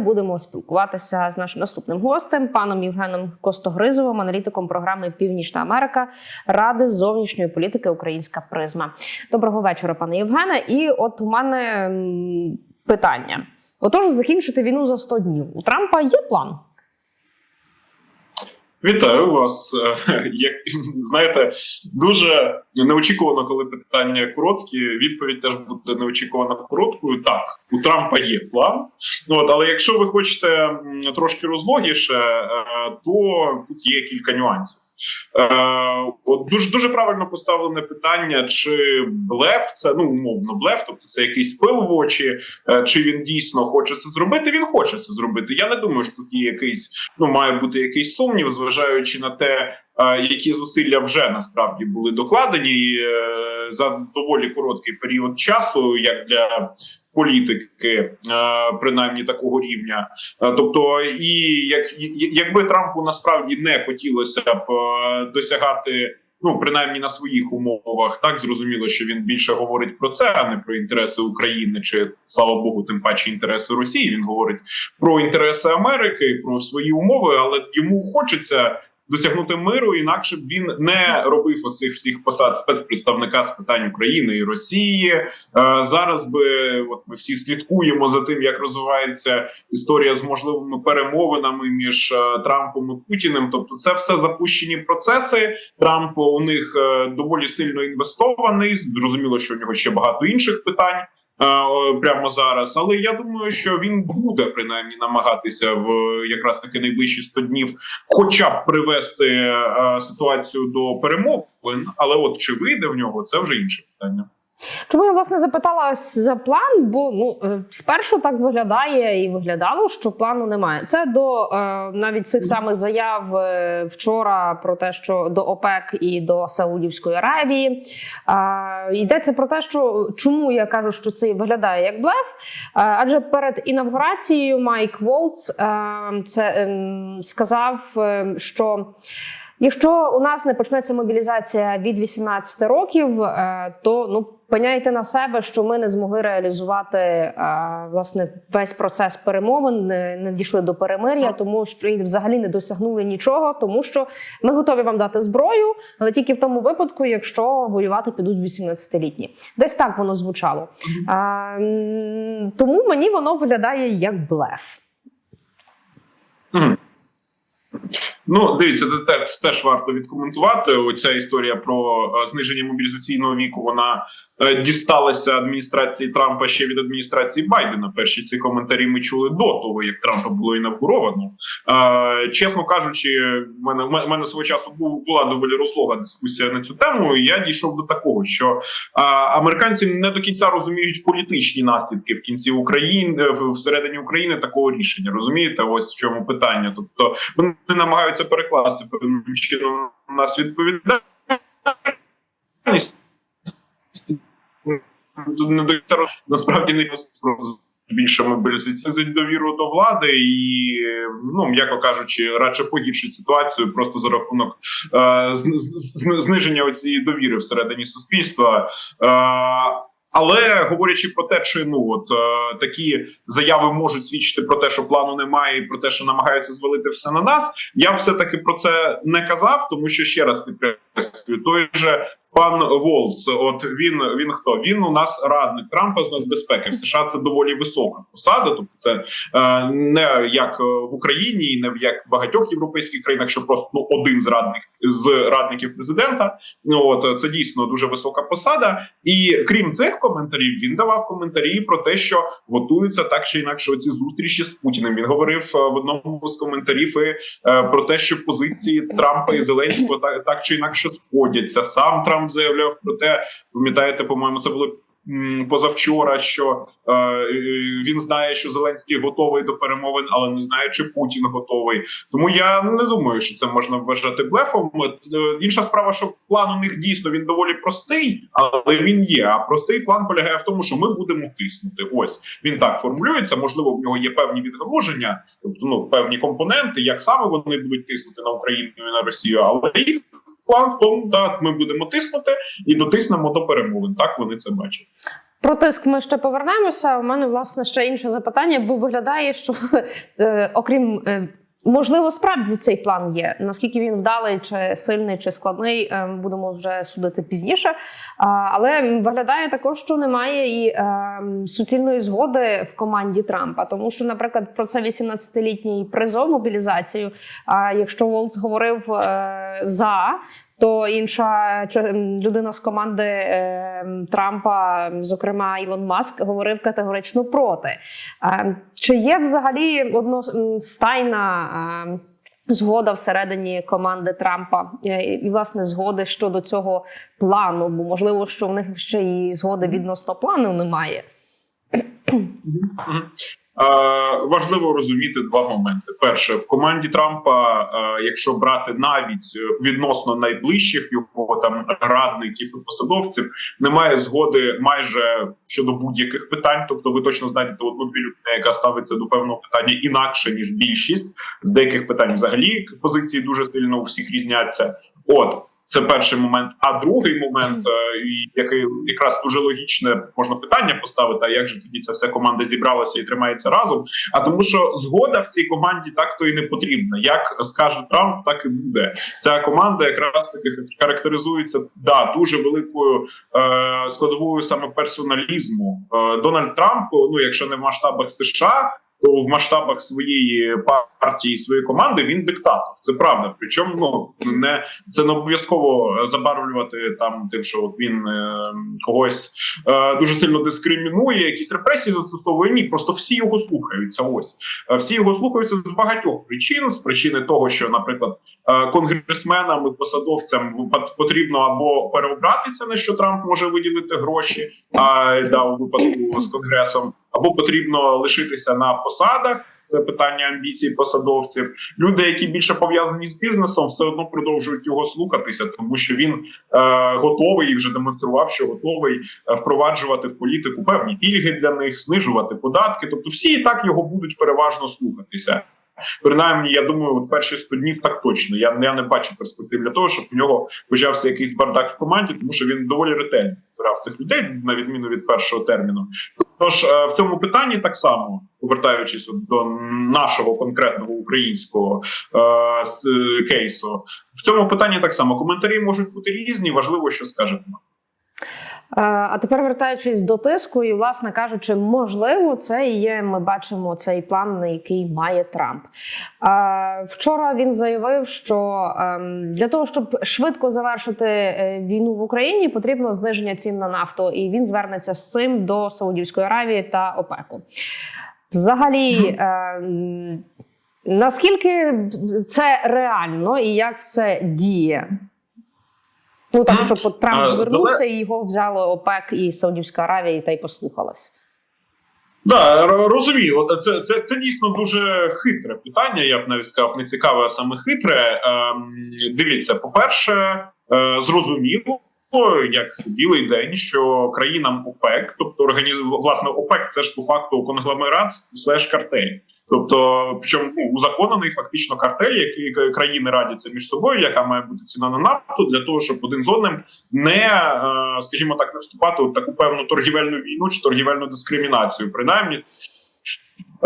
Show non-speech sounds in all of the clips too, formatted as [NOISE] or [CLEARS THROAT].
Будемо спілкуватися з нашим наступним гостем, паном Євгеном Костогризовим, аналітиком програми Північна Америка Ради зовнішньої політики Українська призма. Доброго вечора, пане Євгене. І от у мене питання: отож, закінчити війну за 100 днів. У Трампа є план? Вітаю вас. Е, [LAUGHS] Як знаєте, дуже неочікувано, коли питання короткі. Відповідь теж буде неочікувано короткою. Так, у Трампа є план. Ну от, але якщо ви хочете трошки розлогіше, е, то тут є кілька нюансів. Е, от дуже дуже правильно поставлене питання, чи блеф це ну умовно блеф, тобто це якийсь пил в очі, е, чи він дійсно хоче це зробити. Він хоче це зробити. Я не думаю, що тут є якийсь ну має бути якийсь сумнів, зважаючи на те, е, які зусилля вже насправді були докладені за доволі короткий період часу, як для політики, е, принаймні такого рівня. Е, Тобто, і як якби Трампу насправді не хотілося б е, досягати. Ну, принаймні на своїх умовах, так зрозуміло, що він більше говорить про це, а не про інтереси України чи слава Богу, тим паче інтереси Росії. Він говорить про інтереси Америки, про свої умови, але йому хочеться досягнути миру, інакше б він не робив оцих всіх посад спецпредставника з питань України і Росії. Е, зараз би от ми всі слідкуємо за тим, як розвивається історія з можливими перемовинами між е, Трампом і Путіним. Тобто, це все запущені процеси. Трамп у них е, доволі сильно інвестований. Зрозуміло, що у нього ще багато інших питань. Прямо зараз, але я думаю, що він буде принаймні намагатися в якраз таки найближчі 100 днів, хоча б привести е, ситуацію до перемовин. Але от чи вийде в нього, це вже інше питання. Чому я власне запитала за план? Бо ну е, спершу так виглядає і виглядало, що плану немає. Це до е, навіть цих самих заяв е, вчора про те, що до ОПЕК і до Саудівської Аравії е, йдеться про те, що чому я кажу, що це виглядає як блеф? Е, адже перед інавгурацією Майк Волц е, це ем, сказав, е, що. Якщо у нас не почнеться мобілізація від 18 років, е, то ну пеняйте на себе, що ми не змогли реалізувати е, власне весь процес перемовин, не, не дійшли до перемир'я, тому що і взагалі не досягнули нічого, тому що ми готові вам дати зброю, але тільки в тому випадку, якщо воювати підуть 18-літні. Десь так воно звучало. М, тому мені воно виглядає як блеф. Ну, дивіться, це теж, теж варто відкоментувати. Оця історія про е, зниження мобілізаційного віку. Вона е, дісталася адміністрації Трампа ще від адміністрації Байдена. Перші ці коментарі ми чули до того, як Трампа було інавгуровано. Е, чесно кажучи, в мене в мене свого часу була доволі розлога дискусія на цю тему. і Я дійшов до такого, що американці не до кінця розуміють політичні наслідки в кінці України всередині України такого рішення. Розумієте, ось в чому питання. Тобто вони намагаються перекласти певним чином на нас відповідальність. Насправді не більше мобілізаційну довіру до влади і, ну м'яко кажучи, радше погіршить ситуацію просто за рахунок е, зниження цієї довіри всередині суспільства. Е, але говорячи про те, чи ну от е, такі заяви можуть свідчити про те, що плану немає, і про те, що намагаються звалити все на нас. Я все таки про це не казав, тому що ще раз підкреслюю, той же пан Волц, от він він хто? Він у нас радник Трампа з нацбезпеки. В США це доволі висока посада. Тобто, це е, не як в Україні, і не в як в багатьох європейських країнах, що просто ну один з радник з радників президента. Ну от це дійсно дуже висока посада. І крім цих коментарів, він давав коментарі про те, що готуються так чи інакше ці зустрічі з Путіним. Він говорив е, в одному з коментарів і, е, про те, що позиції Трампа і Зеленського так, так чи інакше сходяться. Сам Трамп заявляв про те, пам'ятаєте, по-моєму, це було. Позавчора, що е, він знає, що Зеленський готовий до перемовин, але не знає, чи Путін готовий. Тому я не думаю, що це можна вважати блефом. Е, Інша справа, що план у них дійсно він доволі простий, але він є. А простий план полягає в тому, що ми будемо тиснути. Ось він так формулюється. Можливо, в нього є певні відгруження, тобто ну певні компоненти, як саме вони будуть тиснути на Україну і на Росію, але їх тому, так ми будемо тиснути і дотиснемо до перемовин. Так вони це бачать. Про тиск ми ще повернемося. У мене власне ще інше запитання, бо виглядає, що [LAUGHS] е, окрім е, можливо, справді цей план є. Наскільки він вдалий, чи сильний, чи складний, е, будемо вже судити пізніше. Але виглядає також, що немає і е, суцільної згоди в команді Трампа, тому що, наприклад, про це 18-літній призов мобілізацію. А якщо Волц говорив е, за. То інша людина з команди е, Трампа, зокрема Ілон Маск, говорив категорично проти. Чи є взагалі одностайна згода всередині команди Трампа е, і власне згоди щодо цього плану? Бо можливо, що в них ще і згоди відносно плану немає. Е, важливо розуміти два моменти. Перше, в команді Трампа, е, якщо брати навіть е, відносно найближчих його там радників і посадовців, немає згоди майже щодо будь-яких питань. Тобто, ви точно знайдете одну дві людини, яка ставиться до певного питання інакше ніж більшість з деяких питань. Взагалі позиції дуже сильно у всіх різняться. От. Це перший момент. А другий момент, е, який якраз дуже логічне можна питання поставити: а як же тоді ця вся команда зібралася і тримається разом? А тому, що згода в цій команді так то і не потрібна. Як скаже Трамп, так і буде. Ця команда якраз таки характеризується да дуже великою е, складовою саме персоналізму. Е, Дональд Трамп, ну якщо не в масштабах США. То в масштабах своєї партії, своєї команди він диктатор. Це правда. Причому ну не це не обов'язково забарвлювати там тим, що от він е, когось е, дуже сильно дискримінує, якісь репресії застосовує. Ні, просто всі його слухаються. Ось Е, всі його слухаються з багатьох причин. З причини того, що, наприклад, е, конгресменам і посадовцям пот- потрібно або переобратися, на що Трамп може виділити гроші, а да, у випадку з конгресом, або потрібно лишитися на посадах. Це питання амбіцій посадовців. Люди, які більше пов'язані з бізнесом, все одно продовжують його слухатися, тому що він е, готовий і вже демонстрував, що готовий е, впроваджувати в політику певні пільги для них, знижувати податки. Тобто, всі і так його будуть переважно слухатися. Принаймні, я думаю, от перші 100 днів так точно. Я, я не бачу перспектив для того, щоб у нього почався якийсь бардак в команді, тому що він доволі ретельно збирав цих людей, на відміну від першого терміну. Тож е, в цьому питанні так само, повертаючись до нашого конкретного українського е, кейсу, в цьому питанні так само коментарі можуть бути різні. Важливо, що скаже Трамп. Е, А тепер вертаючись до тиску, і власне кажучи, можливо, це і є. Ми бачимо цей план, на який має Трамп. Е, Вчора він заявив, що ем, для того, щоб швидко завершити е, війну в Україні, потрібно зниження цін на нафту, і він звернеться з цим до Саудівської Аравії та ОПЕКу. Взагалі, е, наскільки це реально і як все діє? Ну так, Мгм. щоб Трамп звернувся і його взяли ОПЕК і Саудівська Аравія, та й послухалась. Да, розумію. От це, це, це дійсно дуже хитре питання. Я б навіть сказав, не цікаве, а саме хитре. Ем, дивіться, по-перше, е, зрозуміло. Як білий день, що країнам ОПЕК, тобто організ... власне ОПЕК, це ж по факту конгломерат слеш картель. Тобто, причому ну, узаконений фактично картель, який країни радяться між собою, яка має бути ціна на нафту, для того, щоб один з одним не, е, скажімо так, не вступати у таку певну торгівельну війну чи торгівельну дискримінацію, принаймні.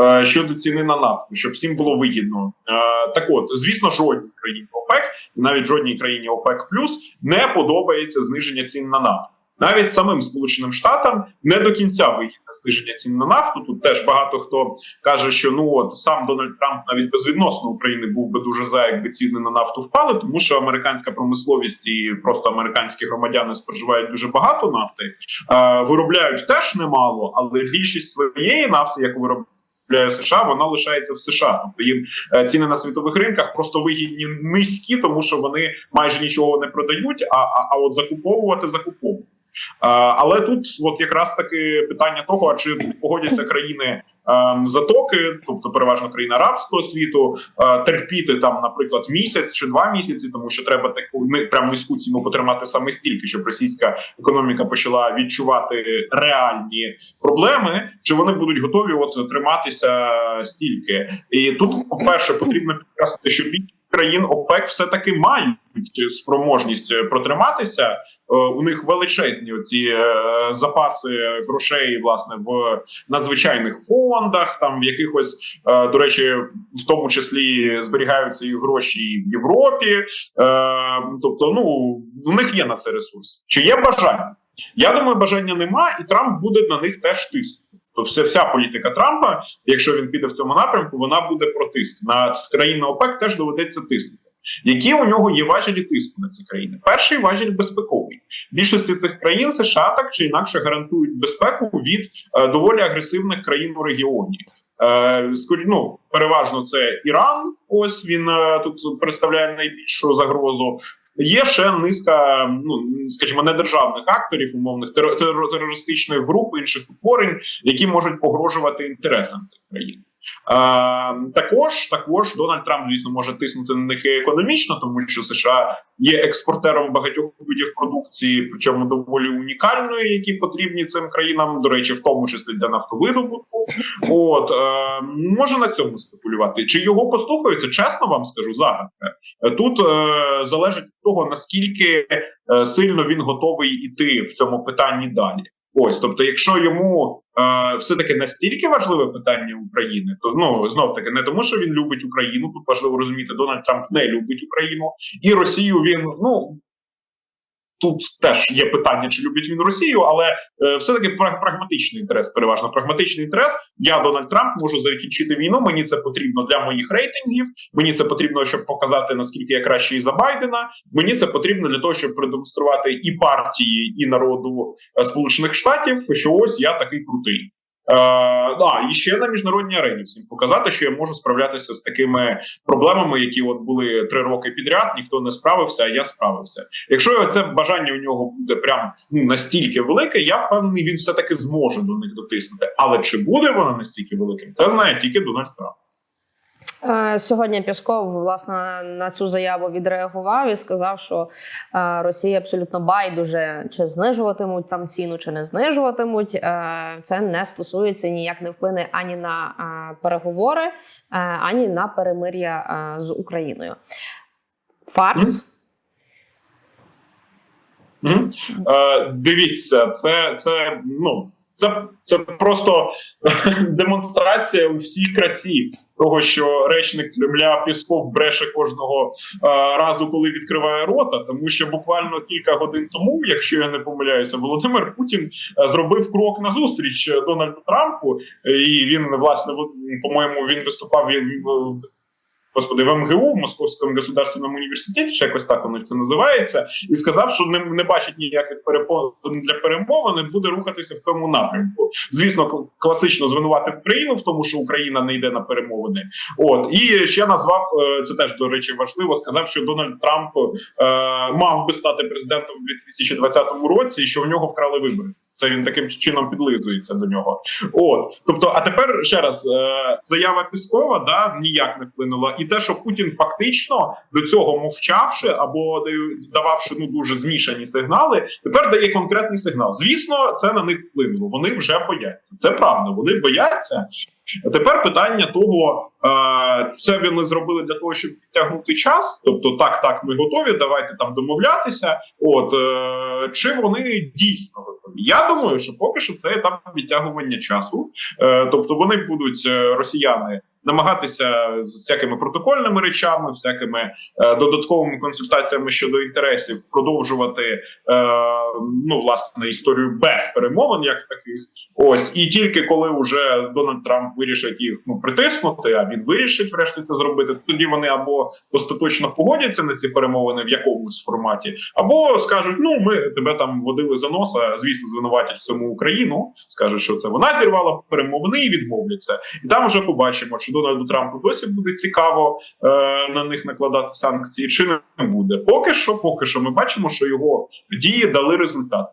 е, Щодо ціни на нафту, щоб всім було вигідно, Е, так от звісно, жодній країні ОПЕК, навіть жодній країні ОПЕК плюс не подобається зниження цін на нафту. Навіть самим Сполученим Штатам не до кінця вигідне зниження цін на нафту. Тут теж багато хто каже, що ну от сам Дональд Трамп навіть безвідносно України був би дуже за, якби ціни на нафту впали, тому що американська промисловість і просто американські громадяни споживають дуже багато нафти, е, виробляють теж немало, але більшість своєї нафти, яку виробляє США, вона лишається в США. Тобто їм е, ціни на світових ринках просто вигідні низькі, тому що вони майже нічого не продають. А, а, а от закуповувати закуповують. Е, Але тут, от якраз таки питання того, чи погодяться країни ем, затоки, тобто переважно країни арабського світу, е, терпіти там, наприклад, місяць чи два місяці, тому що треба таку не прям низьку ціну потримати саме стільки, щоб російська економіка почала відчувати реальні проблеми, чи вони будуть готові от триматися стільки. І тут, по-перше, потрібно підкреслити, що більшість країн ОПЕК все таки мають спроможність протриматися у них величезні оці е, запаси грошей, власне, в надзвичайних фондах, там в якихось, е, до речі, в тому числі зберігаються і гроші в Європі. Е, тобто, ну у них є на це ресурс. Чи є бажання? Я думаю, бажання нема, і Трамп буде на них теж тиснути. Тобто вся, вся політика Трампа, якщо він піде в цьому напрямку, вона буде про тиск. На країни ОПЕК теж доведеться тиснути. Які у нього є важелі тиску на ці країни? Перший важіль безпековий. Більшості цих країн США так чи інакше гарантують безпеку від е, доволі агресивних країн у регіоні. Е, скорі, ну, переважно це Іран. Ось він е, тут представляє найбільшу загрозу. Є ще низка, ну скажімо, недержавних акторів, умовних теро- теро- терористичних груп, інших утворень, які можуть погрожувати інтересам цих країн. Е, також також Дональд Трамп, звісно, може тиснути на них економічно, тому що США є експортером багатьох видів продукції, причому доволі унікальної, які потрібні цим країнам, до речі, в тому числі для нафтовидобутку. От е, може на цьому спекулювати. Чи його послухаються? Чесно вам скажу загадка. Тут е, залежить від того наскільки е, сильно він готовий іти в цьому питанні далі. Ось, тобто, якщо йому е, все таки настільки важливе питання України, то ну знов таки не тому, що він любить Україну. Тут важливо розуміти, Дональд Трамп не любить Україну і Росію. Він ну тут теж є питання, чи любить він Росію, але е, все таки прагматичний інтерес, переважно прагматичний інтерес. Я Дональд Трамп можу закінчити війну. Мені це потрібно для моїх рейтингів. Мені це потрібно, щоб показати наскільки я кращий за Байдена. Мені це потрібно для того, щоб продемонструвати і партії, і народу е, Сполучених Штатів, що ось я такий крутий. Е, да, і ще на міжнародній арені всім показати, що я можу справлятися з такими проблемами, які от були три роки підряд. Ніхто не справився, а я справився. Якщо це бажання у нього буде прям ну настільки велике, я впевнений, він все таки зможе до них дотиснути. Але чи буде воно настільки великим, це знає тільки Дональд Трамп. Е, Сьогодні Пісков власне на цю заяву відреагував і сказав, що е, Росія абсолютно байдуже чи знижуватимуть там ціну, чи не знижуватимуть. Е, Це не стосується ніяк не вплине ані на переговори, ані на перемир'я з Україною. Фарс. Мгм. Е, дивіться, це, це ну це, це просто [LAUGHS] демонстрація у всій красі того, що речник Кремля Пісков бреше кожного е, разу, коли відкриває рота, тому що буквально кілька годин тому, якщо я не помиляюся, Володимир Путін е, зробив крок назустріч Дональду Трампу, і він власне в- по-моєму він виступав е, Господи, в МГУ, в Московському государственному університеті, чи якось так воно це називається, і сказав, що не, не бачить ніяких перепон для перемовин, і буде рухатися в тому напрямку. Звісно, класично звинуватив Україну в тому, що Україна не йде на перемовини. От і ще назвав е, це теж до речі важливо. Сказав, що Дональд Трамп е, мав би стати президентом у 2020 році, і що в нього вкрали вибори. Це він таким чином підлизується до нього. От, тобто, а тепер ще раз е, заява Піскова да ніяк не вплинула, і те, що Путін фактично до цього мовчавши або дававши ну дуже змішані сигнали, тепер дає конкретний сигнал. Звісно, це на них вплинуло. Вони вже бояться. Це правда. Вони бояться. Тепер питання того, е, це вони зробили для того, щоб підтягнути час. Тобто, так, так, ми готові, давайте там домовлятися. От е, чи вони дійсно готові? Я думаю, що поки що це етап відтягування часу. Е, тобто, вони будуть росіяни. Намагатися з всякими протокольними речами, всякими е, додатковими консультаціями щодо інтересів продовжувати е, ну власне історію без перемовин, як таких. Ось і тільки коли вже Дональд Трамп вирішить їх ну притиснути, а він вирішить врешті це зробити. Тоді вони або остаточно погодяться на ці перемовини в якомусь форматі, або скажуть: ну ми тебе там водили за носа. Звісно, звинуватять в цьому Україну. скажуть, що це вона зірвала перемовини і відмовляться. І там вже побачимо, чи Дональду Трампу досі буде цікаво е, на них накладати санкції, чи не буде. Поки що, поки що, ми бачимо, що його дії дали результат.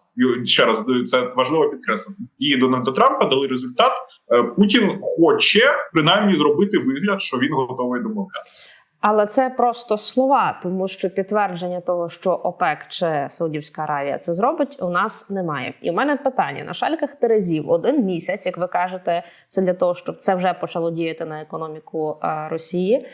Ще раз це важливо підкреслити. Дії Дональда Трампа дали результат. Е, Путін хоче принаймні зробити вигляд, що він готовий домовлятися. Але це просто слова, тому що підтвердження того, що ОПЕК чи Саудівська Аравія це зробить, у нас немає. І в мене питання на шальках терезів один місяць, як ви кажете, це для того, щоб це вже почало діяти на економіку е, Росії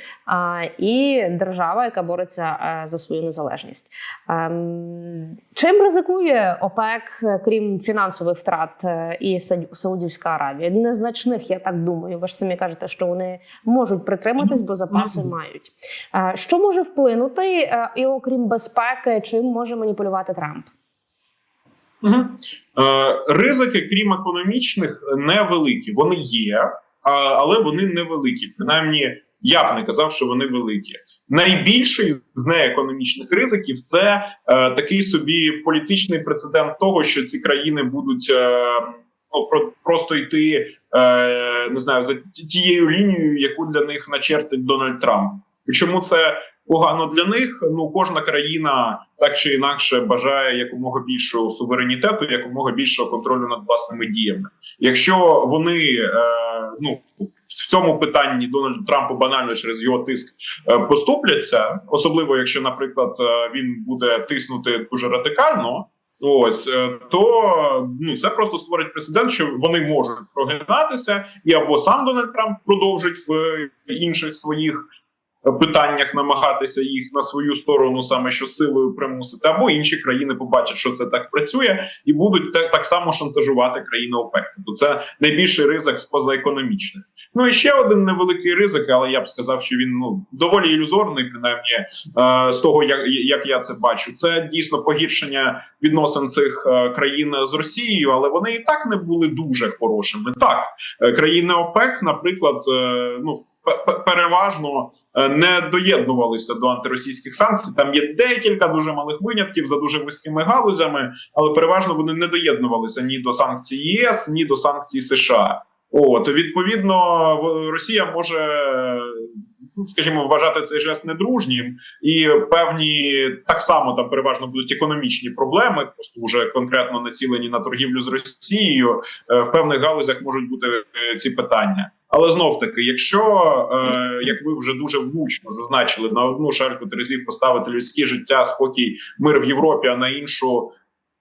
і держава, яка бореться е, за свою незалежність. Ем, Чим ризикує ОПЕК, крім фінансових втрат е, і Саудів- Саудівська Аравія? Незначних, я так думаю. Ви ж самі кажете, що вони можуть притриматись, бо запаси мають. Що може вплинути, е, і окрім безпеки, чим може маніпулювати Трамп? Угу. Ризики, крім економічних, невеликі. Вони є, але вони невеликі. Принаймні, я б не казав, що вони великі. Найбільший з неекономічних ризиків це е, такий собі політичний прецедент того, що ці країни будуть е, ну, про, просто йти е, не знаю за тією лінією, яку для них начертить Дональд Трамп. Чому це погано для них? Ну кожна країна так чи інакше бажає якомога більшого суверенітету, якомога більшого контролю над власними діями. Якщо вони е, ну в цьому питанні Дональду Трампу банально через його тиск е, поступляться, особливо якщо, наприклад, е, він буде тиснути дуже радикально. Ось е, то ну це просто створить прецедент, що вони можуть прогинатися, і або сам Дональд Трамп продовжить в інших своїх питаннях намагатися їх на свою сторону саме що силою примусити, або інші країни побачать, що це так працює, і будуть так, так само шантажувати країни ОПЕК. Тобто це найбільший ризик з позаекономічних. Ну і ще один невеликий ризик, але я б сказав, що він ну доволі ілюзорний, принаймні е, з того, як, як я це бачу. Це дійсно погіршення відносин цих е, країн з Росією, але вони і так не були дуже хорошими. Так, е, країни ОПЕК, наприклад, ну переважно е, не доєднувалися до антиросійських санкцій. Там є декілька дуже малих винятків за дуже вузькими галузями, але переважно вони не доєднувалися ні до санкцій ЄС, ні до санкцій США. От відповідно, Росія може, ну, скажімо, вважати цей жест недружнім, і певні так само там переважно будуть економічні проблеми, просто вже конкретно націлені на торгівлю з Росією. Е, В певних галузях можуть бути е, ці питання. Але знов таки, якщо е, як ви вже дуже влучно зазначили, на одну шальку терезів поставити людське життя, спокій, мир в Європі, а на іншу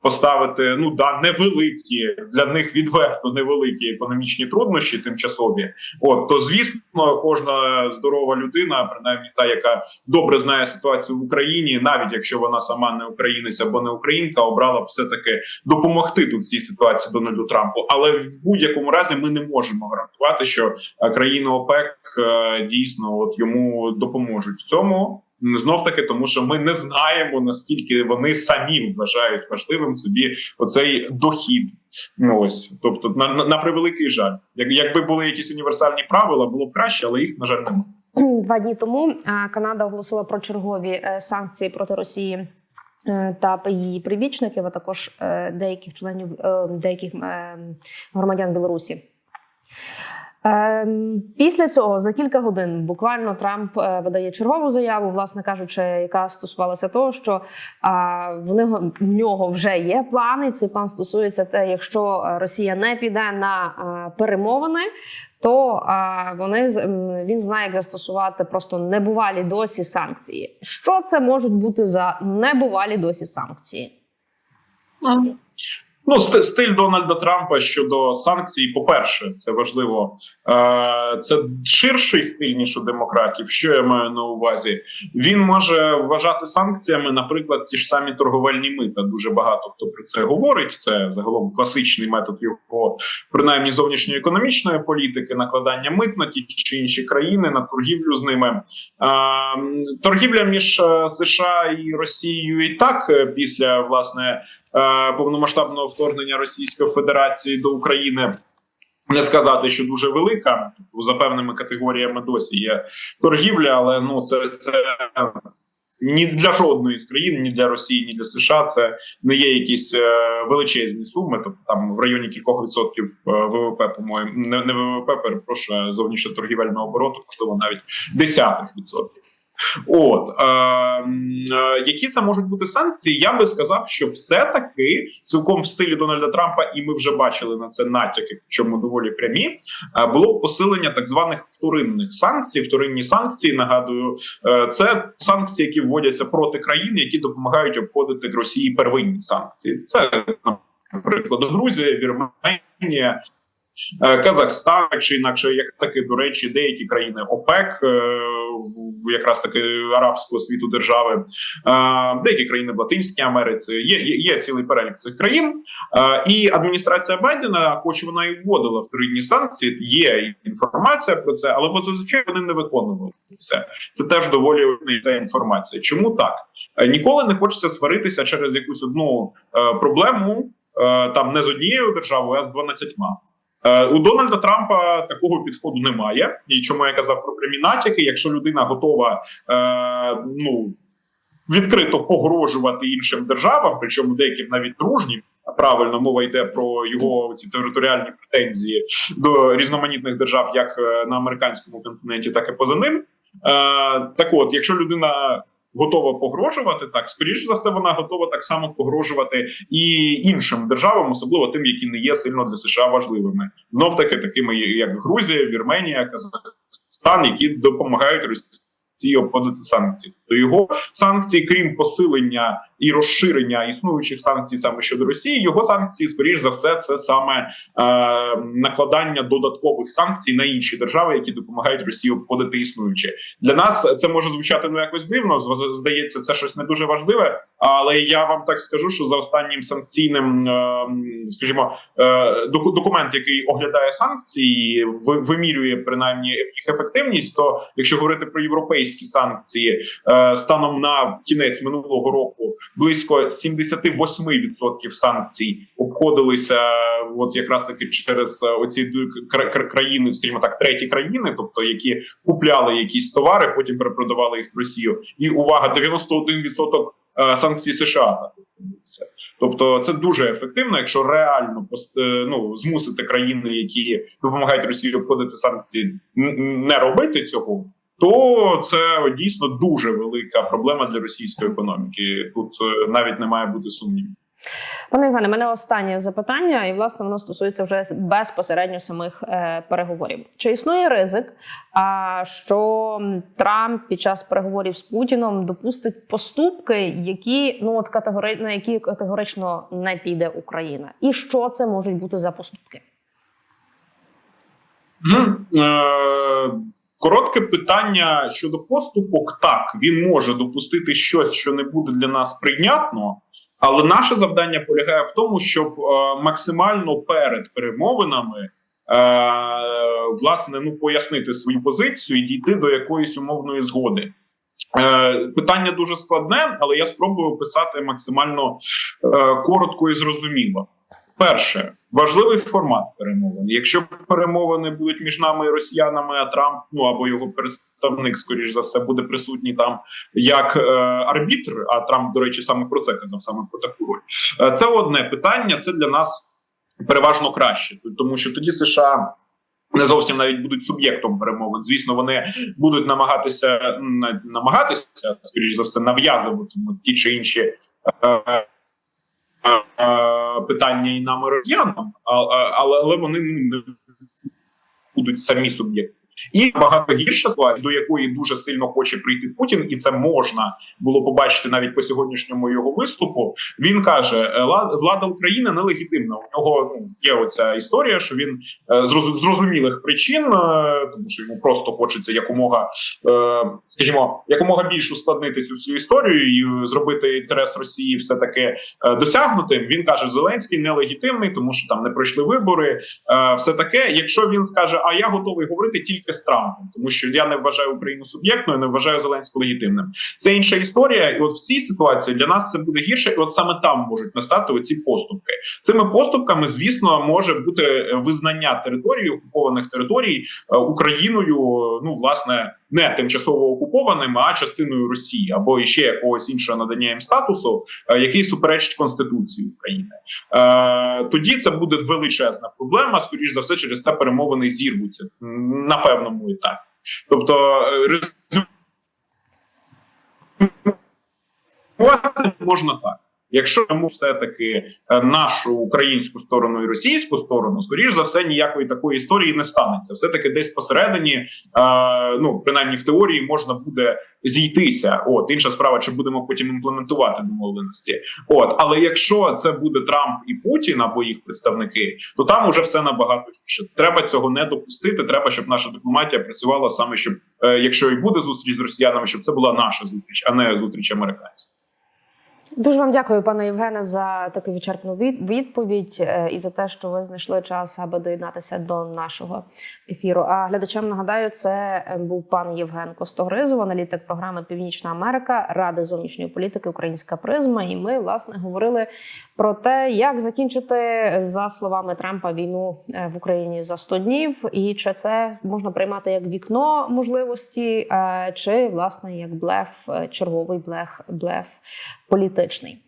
поставити ну да невеликі для них відверто невеликі економічні труднощі, тимчасові. От то звісно, кожна здорова людина, принаймні та, яка добре знає ситуацію в Україні, навіть якщо вона сама не українець або не українка, обрала б все таки допомогти тут цій ситуації Дональду Трампу. Але в будь-якому разі ми не можемо гарантувати, що е, країни ОПЕК е, дійсно от йому допоможуть в цьому. Знов таки, тому що ми не знаємо наскільки вони самі вважають важливим собі оцей дохід. Ну, Ось, тобто, на, на, на превеликий жаль, як якби були якісь універсальні правила, було б краще, але їх на жаль немає. [CLEARS THROAT] Два дні тому Канада оголосила про чергові е, санкції проти Росії. е, Та її прибічників, а також е, деяких членів деяких громадян Білорусі. Ем, Після цього за кілька годин буквально Трамп е, видає чергову заяву, власне кажучи, яка стосувалася того, що в нього в нього вже є плани. Цей план стосується те, якщо Росія не піде на е, перемовини, то а, вони він знає, як застосувати просто небувалі досі санкції. Що це можуть бути за небувалі досі санкції? Ну, ст- стиль Дональда Трампа щодо санкцій, по-перше, це важливо. Е, це ширший стиль ніж у демократів. Що я маю на увазі? Він може вважати санкціями, наприклад, ті ж самі торговельні мита. Дуже багато хто про це говорить. Це загалом класичний метод його принаймні зовнішньоекономічної політики, накладання мит на ті чи інші країни, на торгівлю з ними. Е, торгівля між е, США і Росією і так після власне повномасштабного вторгнення Російської Федерації до України. Не сказати, що дуже велика за певними категоріями досі є торгівля, але ну це, це ні для жодної з країн, ні для Росії, ні для США. Це не є якісь е, величезні суми. Тобто там в районі кількох відсотків е, ВВП, по-моєму, не, не ВВП, перепрошую, а зовнішньоторгівельного обороту, можливо, навіть десятих відсотків. От е, е, які це можуть бути санкції? Я би сказав, що все-таки цілком в стилі Дональда Трампа, і ми вже бачили на це натяки, причому доволі прямі. е, Було посилення так званих вторинних санкцій. Вторинні санкції нагадую, е, це санкції, які вводяться проти країн, які допомагають обходити Росії первинні санкції. Це наприклад Грузія, Вірменія. Е, Казахстан, чи інакше, як таки до речі, деякі країни ОПЕК, е, якраз таки арабського світу держави, е, деякі країни в Латинській Америці є є, є цілий перелік цих країн, і адміністрація Байдена, хоч вона і вводила в вторинні санкції, є інформація про це, але зазвичай вони не виконували все. Це теж доволі та інформація. Чому так? Ніколи не хочеться сваритися через якусь одну проблему там не з однією державою, а з 12 у Дональда Трампа такого підходу немає. І чому я казав про прямі натяки? Якщо людина готова е, ну відкрито погрожувати іншим державам, причому деяким навіть дружнім, правильно мова йде про його ці територіальні претензії до різноманітних держав, як е, на американському континенті, так і поза ним. Е, так от, якщо людина готова погрожувати, так скоріш за все, вона готова так само погрожувати і іншим державам, особливо тим, які не є сильно для США важливими. Знов таки, такими як Грузія, Вірменія, Казахстан, які допомагають Росії обходити санкції. То його санкції, крім посилення і розширення існуючих санкцій саме щодо Росії, його санкції, скоріш за все, це саме е, накладання додаткових санкцій на інші держави, які допомагають Росії обходити існуючі. Для нас це може звучати ну якось дивно. Здається, це щось не дуже важливе. Але я вам так скажу, що за останнім санкційним, е, скажімо, е, документ, який оглядає санкції, ви- вимірює принаймні їх ефективність. То якщо говорити про європейські санкції, е, станом на кінець минулого року близько 78% санкцій обходилися, от якраз таки через е, оці країни, скажімо так, треті країни, тобто які купляли якісь товари, потім перепродавали їх в Росію. І увага, 91% е, санкцій США. Тобто це дуже ефективно, якщо реально е, ну, змусити країни, які допомагають Росії обходити санкції, не робити цього. То це дійсно дуже велика проблема для російської економіки. Тут е, навіть не має бути сумнівів. Пане Євгене, мене останнє запитання, і власне воно стосується вже безпосередньо самих е, переговорів. Чи існує ризик, а, що Трамп під час переговорів з Путіном допустить поступки, які ну от категори... на які категорично не піде Україна? І що це можуть бути за поступки? М, е, Коротке питання щодо поступок. Так, він може допустити щось, що не буде для нас прийнятно, але наше завдання полягає в тому, щоб е, максимально перед перемовинами е, власне ну пояснити свою позицію і дійти до якоїсь умовної згоди. Е, питання дуже складне, але я спробую описати максимально е, коротко і зрозуміло. Перше, важливий формат перемовин. Якщо перемовини будуть між нами і росіянами, а Трамп, ну або його представник, скоріш за все, буде присутній там як е, арбітр. А Трамп, до речі, саме про це казав, саме про таку роль. Е, це одне питання. Це для нас переважно краще, тому що тоді США. Не зовсім навіть будуть суб'єктом перемовин. Звісно, вони будуть намагатися намагатися, скоріш за все, нав'язувати ті чи інші е, питання і нам росіянам, але, вони не будуть самі суб'єкти. І багато гірша ситуація, до якої дуже сильно хоче прийти Путін, і це можна було побачити навіть по сьогоднішньому його виступу. Він каже: «Е, влада України нелегітимна. У нього ну, є оця історія, що він е, з роз- зрозумілих причин, е, тому що йому просто хочеться якомога, скажімо, якомога більш ускладнити цю всю історію і зробити інтерес Росії все таки досягнутим. Він каже, Зеленський нелегітимний, тому що там не пройшли вибори. Все таке. Якщо він скаже, а я готовий говорити тільки з Трампом, тому що я не вважаю Україну суб'єктною, не вважаю Зеленського легітимним. Це інша історія, і от в цій ситуації для нас це буде гірше, і от саме там можуть настати оці поступки. Цими поступками, звісно, може бути е, визнання території окупованих територій е, Україною, ну власне, не тимчасово окупованим, а частиною Росії або іще якогось іншого надання їм статусу, е, який суперечить конституції України. Е, тоді це буде величезна проблема. Скоріш за все, через це перемовини зірвуться на певному етапі. Тобто, е, можна так. Якщо ми все-таки е, нашу українську сторону і російську сторону, скоріш за все, ніякої такої історії не станеться. Все таки десь посередині, е, ну принаймні в теорії, можна буде зійтися. От інша справа, чи будемо потім імплементувати домовленості. От, але якщо це буде Трамп і Путін або їх представники, то там уже все набагато гірше. Треба цього не допустити. Треба, щоб наша дипломатія працювала саме, щоб е, якщо і буде зустріч з росіянами, щоб це була наша зустріч, а не зустріч американців. Дуже вам дякую, пане Євгене, за таку вичерпну відповідь е, і за те, що ви знайшли час, аби доєднатися до нашого ефіру. А глядачам нагадаю, це е, був пан Євген Костогризов, аналітик програми Північна Америка Ради зовнішньої політики Українська призма. І ми власне говорили про те, як закінчити за словами Трампа війну е, в Україні за 100 днів, і чи це можна приймати як вікно можливості, е, чи власне як блеф, черговий блеф, блеф політичний.